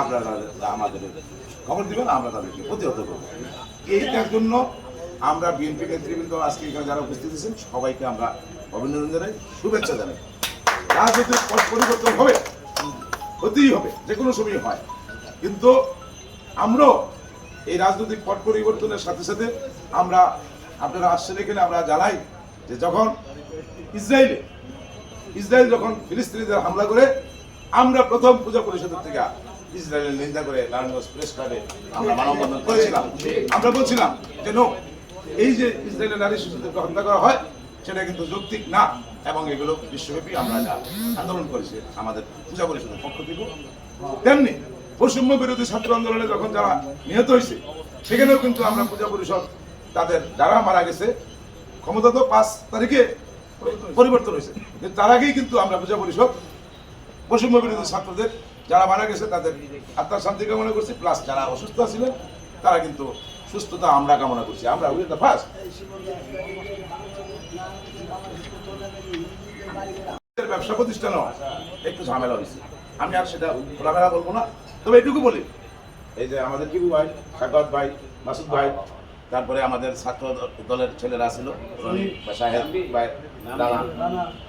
আপনারা আমাদের খবর দিবেন, আমরা তাদেরকে প্রতিহত করব। এইটার জন্য আমরা বিএনপি নেতৃবৃন্দ আজকে এখানে যারা উপস্থিত আছেন, সবাইকে আমরা অভিনন্দন জানাই, শুভেচ্ছা জানাই। রাজনৈতিক পরিবর্তন হবে, হতেই হবে যে কোনো সময় হয়। কিন্তু আমরাও এই রাজনৈতিক পট পরিবর্তনের সাথে সাথে আমরা আপনারা আসছেন এখানে, আমরা জানাই যে যখন ইসরায়েলে ইসরায়েল যখন ফিলিস্তিনিদের হামলা করে, আমরা প্রথম পূজা পরিষদের থেকে ইসরায়েলের নিন্দা করে নারায়ণগঞ্জ প্রেস ক্লাবে আমরা মানববন্ধন করেছিলাম। আমরা বলছিলাম যে নো এই যে ইসরায়েলের নারী শিশুদেরকে হত্যা করা হয় সেটা কিন্তু যৌক্তিক না এবং এগুলো বিশ্বব্যাপী আমরা যা আন্দোলন করেছি আমাদের পূজা পরিষদের পক্ষ থেকে। তেমনি বৈষম্য বিরোধী ছাত্র আন্দোলনে যখন যারা নিহত হয়েছে সেখানেও কিন্তু আমরা পূজা পরিষদ তাদের যারা মারা গেছে ক্ষমতা তো পাঁচ তারিখে পরিবর্তন হয়েছে। তার আগেই কিন্তু আমরা পূজা পরিষদ বৈষম্য বিরোধী ছাত্রদের যারা মারা গেছে তাদের আত্মার শান্তি কামনা করছি প্লাস যারা অসুস্থ ছিলেন, তারা কিন্তু সুস্থতা আমরা কামনা করছি। আমরা উই দ্য ফার্স্ট। ব্যবসা প্রতিষ্ঠানও একটু ঝামেলা হয়েছে। আমি আর সেটা খোলামেলা বলব না। তবে এটুকু বলি, এই যে আমাদের কিবু ভাই, সাগত ভাই, মাসুদ ভাই, তারপরে আমাদের ছাত্র দলের ছেলেরা ছিল সাহেব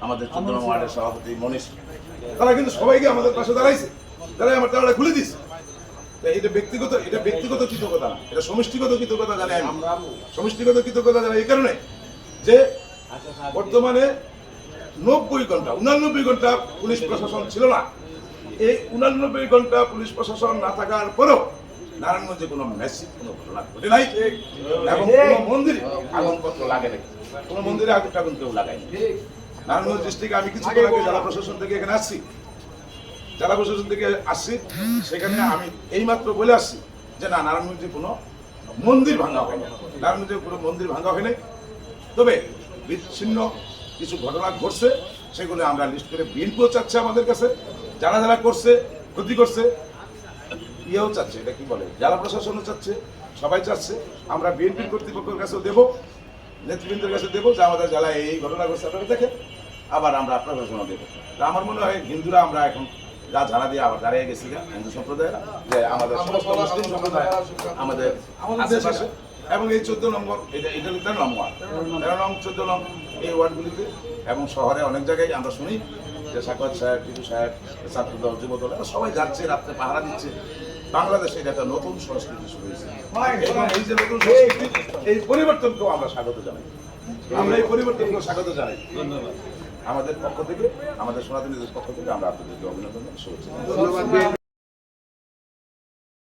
আমাদের নম্বর ওয়ার্ডের সভাপতি মনীষ। তারা কিন্তু সবাইকে আমাদের পাশে দাঁড়াইছে। তারাই আমার তারা খুলে তো এটা ব্যক্তিগত এটা ব্যক্তিগত কৃতজ্ঞতা না। এটা সমষ্টিগত কৃতজ্ঞতা জানি আমি। সমষ্টিগত কৃতজ্ঞতা জানি এই কারণে যে বর্তমানে নব্বই ঘণ্টা উনানব্বই ঘণ্টা পুলিশ প্রশাসন ছিল না। এই উনানব্বই ঘণ্টা পুলিশ প্রশাসন না থাকার পরেও নারায়ণগঞ্জে কোনো মেসিভ কোনো ঘটনা ঘটে নাই এবং কোনো মন্দিরে আগুনপত্র লাগে নাই। কোনো মন্দিরে আগুন টাগুন কেউ লাগায়নি। নারায়ণগঞ্জ ডিস্ট্রিক্টে আমি কিছু আগে জেলা প্রশাসন থেকে এখানে আসছি। জেলা প্রশাসন থেকে আসছি, সেখানে আমি এইমাত্র বলে আসছি যে না, নারায়ণগঞ্জে কোনো মন্দির ভাঙা হয়নি। নারায়ণগঞ্জে কোনো মন্দির ভাঙা হয়নি। তবে বিচ্ছিন্ন কিছু ঘটনা ঘটছে, সেগুলো আমরা লিস্ট করে বিএনপিও চাচ্ছে আমাদের কাছে। যারা যারা করছে, ক্ষতি করছে, ইয়েও চাচ্ছে, এটা কি বলে? জেলা প্রশাসনও চাচ্ছে, সবাই চাচ্ছে। আমরা বিএনপির কর্তৃপক্ষের কাছেও দেবো, নেতৃবৃন্দের কাছে দেবো, যে আমাদের জেলায় এই ঘটনা ঘটছে, আপনারা দেখেন। আবার আমরা প্রশাসনও দেবো। আমার মনে হয় হিন্দুরা আমরা এখন যা ঝাড়া দিয়ে আবার দাঁড়িয়ে গেছি হিন্দু সম্প্রদায়েরা যে আমাদের সমস্ত মুসলিম সম্প্রদায় আমাদের আশেপাশে। এবং এই চোদ্দ নম্বর এটা এটা নম্বর তেরো নম্বর। চোদ্দ নম্বর এই ওয়ার্ডগুলিতে এবং শহরে অনেক জায়গায় আমরা শুনি যে সাকত সাহেব টিটু সাহেব ছাত্রদল যুবদল এরা সবাই যাচ্ছে রাত্রে পাহারা দিচ্ছে। বাংলাদেশে এটা একটা নতুন সংস্কৃতি শুরু হয়েছে। এবং এই যে নতুন সংস্কৃতি এই পরিবর্তনকেও আমরা স্বাগত জানাই। আমরা এই পরিবর্তনকেও স্বাগত জানাই। আমাদের পক্ষ থেকে আমাদের সনাতনীদের পক্ষ থেকে আমরা আপনাদেরকে অভিনন্দন শুভেচ্ছা।